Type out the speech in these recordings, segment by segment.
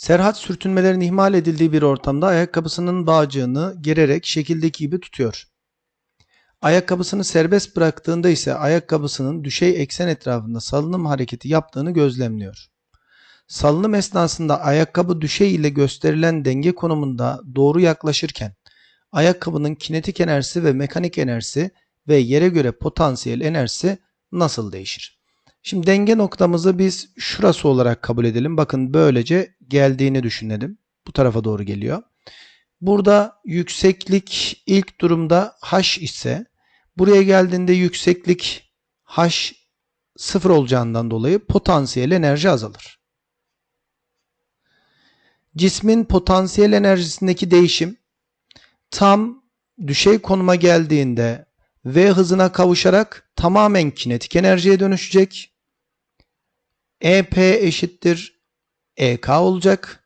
Serhat sürtünmelerin ihmal edildiği bir ortamda ayakkabısının bağcığını gererek şekildeki gibi tutuyor. Ayakkabısını serbest bıraktığında ise ayakkabısının düşey eksen etrafında salınım hareketi yaptığını gözlemliyor. Salınım esnasında ayakkabı düşey ile gösterilen denge konumunda doğru yaklaşırken ayakkabının kinetik enerjisi ve mekanik enerjisi ve yere göre potansiyel enerjisi nasıl değişir? Şimdi denge noktamızı biz şurası olarak kabul edelim. Bakın böylece geldiğini düşünelim. Bu tarafa doğru geliyor. Burada yükseklik ilk durumda h ise buraya geldiğinde yükseklik h sıfır olacağından dolayı potansiyel enerji azalır. Cismin potansiyel enerjisindeki değişim tam düşey konuma geldiğinde v hızına kavuşarak tamamen kinetik enerjiye dönüşecek. EP eşittir EK olacak.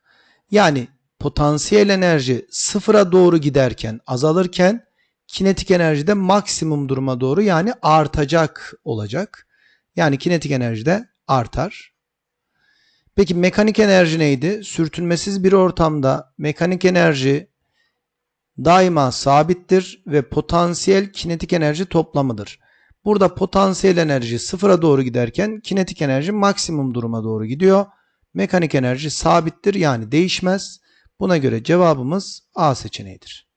Yani potansiyel enerji sıfıra doğru giderken azalırken kinetik enerji de maksimum duruma doğru yani artacak olacak. Yani kinetik enerji de artar. Peki mekanik enerji neydi? Sürtünmesiz bir ortamda mekanik enerji daima sabittir ve potansiyel kinetik enerji toplamıdır. Burada potansiyel enerji sıfıra doğru giderken kinetik enerji maksimum duruma doğru gidiyor. Mekanik enerji sabittir yani değişmez. Buna göre cevabımız A seçeneğidir.